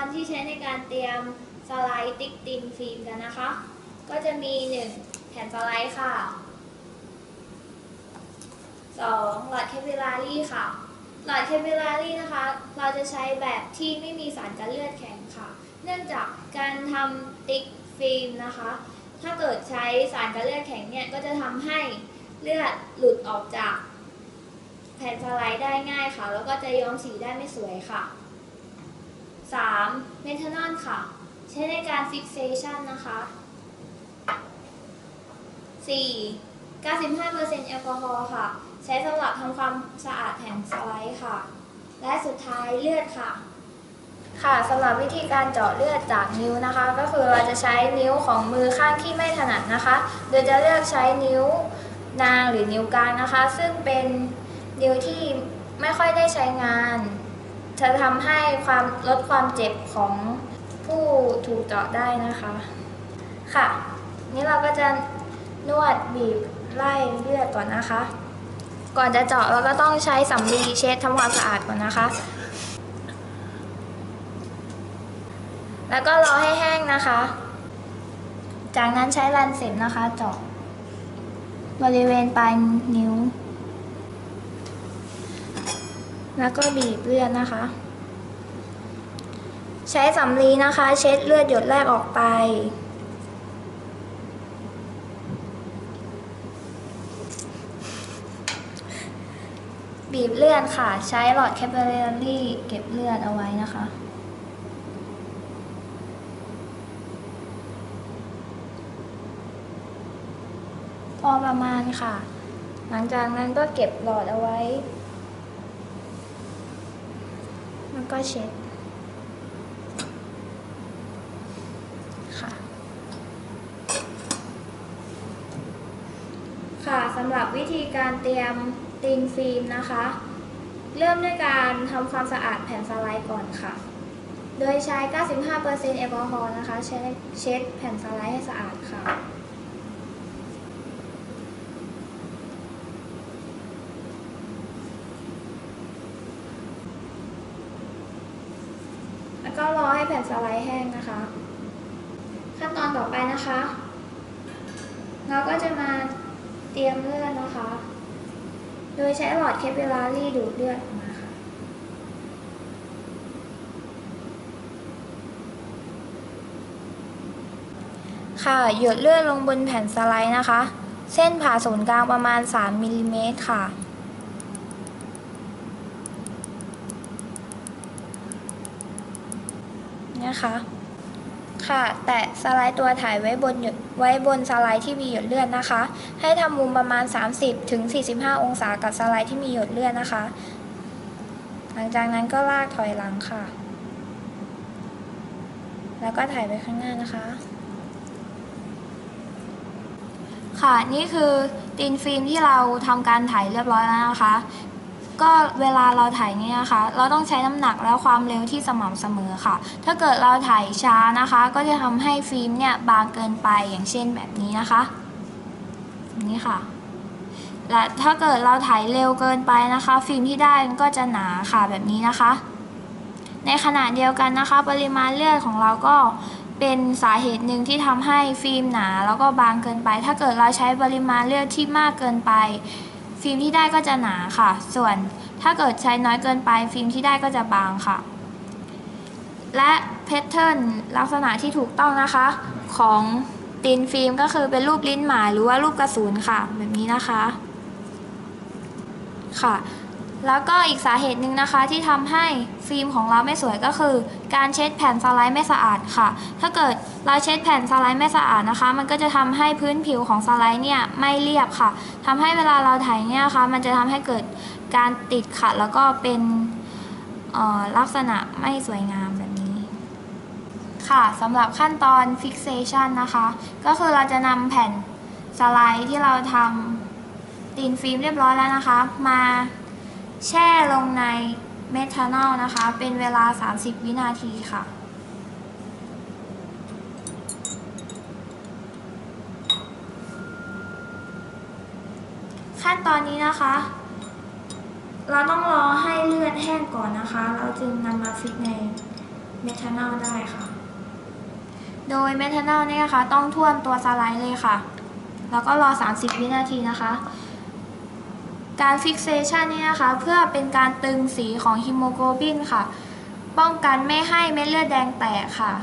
รณ์ที่ใช้ในการเตรียมสไลด์ติ๊กตินฟิล์มกันนะคะ ก็จะมี 1 แผ่นสไลด์ค่ะ 2. หลอดแคปิลารีค่ะ หลอดแคปิลารีนะคะ เราจะใช้แบบที่ไม่มีสารกันเลือดแข็งค่ะ เนื่องจากการทำติ๊กฟิล์มนะคะ ถ้าเกิดใช้สารกันเลือดแข็งเนี่ย ก็จะทำให้เลือดหลุดออกจากแผ่นสไลด์ได้ง่ายค่ะ แล้วก็จะย้อมสีได้ไม่สวยค่ะ 3. เมทานอลค่ะ ใช้ในการฟิกเซชันนะคะ 4. 95%แอลกอฮอล์ค่ะ ใช้สำหรับทำความสะอาดแผ่นสไลด์ค่ะ และสุดท้ายเลือดค่ะ ค่ะสำหรับวิธีการเจาะเลือดจากนิ้วนะคะ ก็คือเราจะใช้นิ้วของมือข้างที่ไม่ถนัดนะคะ โดยจะเลือกใช้นิ้วนางหรือนิ้วกลางนะคะ ซึ่งเป็นนิ้วที่ไม่ค่อยได้ใช้งาน จะทำให้ความลดความเจ็บของผู้ถูกเจาะได้นะคะ ค่ะ นี่เราก็จะนวดบีบไล่เลือดก่อนนะคะ ก่อนจะเจาะเราก็ต้องใช้สำลีเช็ดทำความสะอาดก่อนนะคะ แล้วก็รอให้แห้งนะคะ จากนั้นใช้ลันเสร็จนะคะเจาะบริเวณปลายนิ้ว แล้วก็บีบเลือดนะคะ ใช้สำลีนะคะ เช็ดเลือดหยดแรกออกไป บีบเลือดค่ะ ใช้หลอดแคปเปอร์รี่เก็บเลือดเอาไว้นะคะพอประมาณค่ะ หลังจากนั้นก็เก็บหลอดเอาไว้ แล้วก็เช็ดค่ะ ค่ะสำหรับวิธีการเตรียมตินฟิล์มนะคะ เริ่มด้วยการทำความสะอาดแผ่นสไลด์ก่อนค่ะ โดยใช้ 95%แอลกอฮอล์นะคะ เช็ดแผ่นสไลด์ให้สะอาดค่ะ แล้วก็รอให้แผ่นสไลด์แห้งนะคะ ขั้นตอนต่อไปนะคะ เราก็จะมาเตรียมเลือดนะคะ โดยใช้หลอดแคปิลารีดูดเลือดออกมาค่ะ ค่ะ หยดเลือดลงบนแผ่นสไลด์นะคะ เส้นผ่าศูนย์กลางประมาณ 3มิลลิเมตรค่ะ นะคะ ค่ะ แตะสไลด์ตัวถ่ายไว้บนหยดไว้บนสไลด์ที่มีหยดเลือดนะคะ ให้ทำมุมประมาณ 30ถึง45 องศากับสไลด์ที่มีหยดเลือดนะคะ หลังจากนั้นก็ลากถอยหลังค่ะ แล้วก็ถ่ายไปข้างหน้านะคะค่ะ นี่คือตีนฟิล์มที่เราทำการถ่ายเรียบร้อยแล้วนะคะ ก็เวลาเราถ่ายเนี่ยนะคะ เราต้องใช้น้ำหนักและความเร็วที่สม่ำเสมอค่ะ ถ้าเกิดเราถ่ายช้านะคะ ก็จะทำให้ฟิล์มเนี่ยบางเกินไปอย่างเช่นแบบนี้นะคะนี้ค่ะ และถ้าเกิดเราถ่ายเร็วเกินไปนะคะ ฟิล์มที่ได้มันก็จะหนาค่ะแบบนี้นะคะ ในขณะเดียวกันนะคะ ปริมาณเลือดของเราก็เป็นสาเหตุหนึ่งที่ทำให้ฟิล์มหนา แล้วก็บางเกินไป ถ้าเกิดเราใช้ปริมาณเลือดที่มากเกินไป ฟิล์มที่ได้ก็จะหนาค่ะ ส่วนถ้าเกิดใช้น้อยเกินไปฟิล์มที่ได้ก็จะบางค่ะ และแพทเทิร์นลักษณะที่ถูกต้องนะคะ ของตีนฟิล์มก็คือเป็นรูปลิ้นหมาหรือว่ารูปกระสุนค่ะ แบบนี้นะคะค่ะ แล้วก็อีกสาเหตุหนึ่งนะคะที่ทำให้ฟิล์มของเราไม่สวยก็คือ การเช็ดแผ่นสไลด์ไม่สะอาดค่ะ ถ้าเกิดเราเช็ดแผ่นสไลด์ไม่สะอาดนะคะ มันก็จะทำให้พื้นผิวของสไลด์เนี่ยไม่เรียบค่ะทำให้เวลาเราถ่ายเนี่ยคะมันจะทำให้เกิดการติดขัดแล้วก็เป็นลักษณะไม่สวยงามแบบนี้ ค่ะสำหรับขั้นตอน fixation นะคะ ก็คือเราจะนำแผ่นสไลด์ที่เราทำตีนฟิล์มเรียบร้อยแล้วนะคะ มา แช่ลงในเมทานอลนะคะ เป็นเวลา 30 วินาทีค่ะ ขั้นตอนนี้นะคะ เราต้องรอให้เลือดแห้งก่อนนะคะ เราจึงนำมาฟิกในเมทานอลได้ค่ะ โดยเมทานอลเนี่ยนะคะ ต้องท่วมตัวสไลด์เลยค่ะ แล้วก็รอ 30 วินาทีนะคะ การฟิกเซชันนี่นะคะ เพื่อเป็นการตึงสีของฮิโมโกลบินค่ะ ป้องกันไม่ให้เม็ดเลือดแดงแตกค่ะ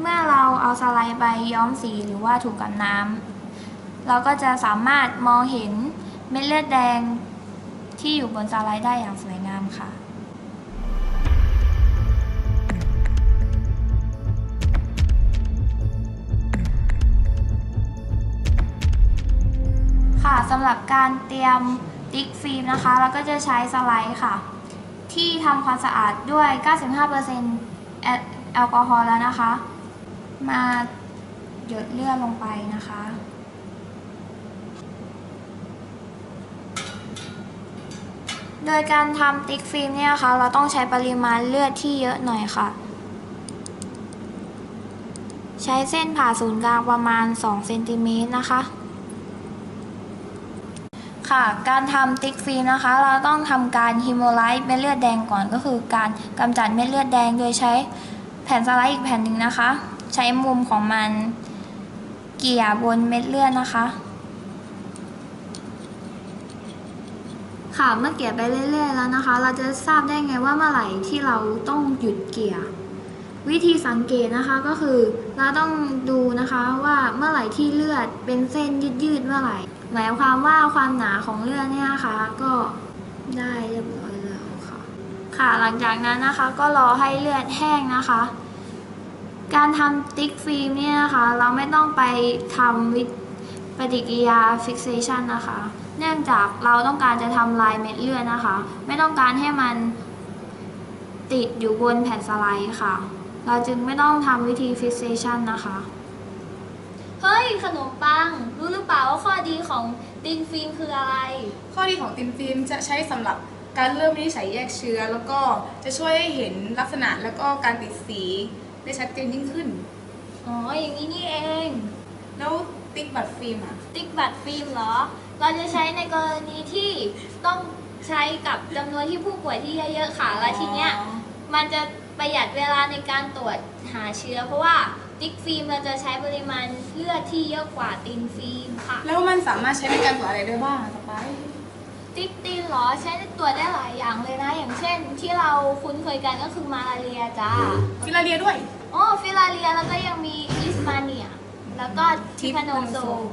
เมื่อเราเอาสไลด์ไปย้อมสีหรือว่าถูกกับน้ำเราก็จะสามารถมองเห็นเม็ดเลือดแดงที่อยู่บนสไลด์ได้อย่างสวยงามค่ะ ค่ะสำหรับการเตรียมติ๊กฟิล์มนะคะ เราก็จะใช้สไลด์ค่ะ ที่ทำความสะอาดด้วย 95%แอลกอฮอล์แล้วนะคะ มาหยดเลือดลงไปนะคะ โดยการทำติ๊กฟิล์มเนี่ยนะคะเราต้องใช้ปริมาณเลือดที่เยอะหน่อยค่ะ ใช้เส้นผ่าศูนย์กลางประมาณ2เซนติเมตรนะคะ ค่ะ การทำติ๊กฟิล์มนะคะ เราต้องทำการฮิโมไลซ์เม็ดเลือดแดงก่อนก็คือการกำจัดเม็ดเลือดแดงโดยใช้แผ่นสไลด์อีกแผ่นหนึ่งนะคะ ใช้มุมของมันเกี่ยบนเม็ดเลือดนะคะ ค่ะเมื่อเกี่ยไปเรื่อย ๆ แล้วนะคะ เราจะทราบได้ไงว่าเมื่อไหร่ที่เราต้องหยุดเกี่ยวิธีสังเกตนะคะก็คือเราต้องดูนะคะว่าเมื่อไหร่ที่เลือดเป็นเส้นยืดๆเมื่อไหร่ หมายความว่าความหนาของเลือดเนี่ยนะคะก็ได้เรียบร้อยแล้วค่ะ ค่ะหลังจากนั้นนะคะก็รอให้เลือดแห้งนะคะ การทำติ๊กฟิล์มเนี่ยนะคะเราไม่ต้องไปทำวิปฏิกิริยาฟิกเซชันนะคะ เนื่องจากเราต้องการจะทำลายเม็ดเลือดนะคะ ไม่ต้องการให้มันติดอยู่บนแผ่นสไลด์ค่ะ เราจึงไม่ต้องทำวิธีฟิกเซชันนะคะ เฮ้ยขนมปัง รู้หรือเปล่าว่าข้อดีของตินฟิล์มคืออะไร ข้อดีของตินฟิล์มจะใช้สำหรับการเริ่มวินิจฉัยแยกเชื้อ แล้วก็จะช่วยให้เห็นลักษณะแล้วก็การติดสีได้ชัดเจนยิ่งขึ้น อ๋อ อย่างนี้นี่เอง แล้วติ๊กบัตรฟิล์มอะติ๊กบัตรฟิล์มเหรอ เราจะใช้ในกรณีที่ต้องใช้กับจำนวนที่ผู้ป่วยที่เยอะๆค่ะ และทีเนี้ยมันจะประหยัดเวลาในการตรวจหาเชื้อ เพราะว่า ติ๊กฟิล์มเราจะใช้ปริมาณเลือดที่เยอะกว่าตินฟิล์มค่ะ แล้วมันสามารถใช้ในการตรวจอะไรได้บ้างอะต่อไปติ๊กตินเหรอใช้ตรวจได้หลายอย่างเลยนะ อย่างเช่น ที่เราคุ้นเคยกันก็คือมาลาเรียจ้าฟิลาเรียด้วยอ๋อฟิลาเรียแล้วก็ยังมีลิสมาเนีย แล้วก็ทิพาโนโซม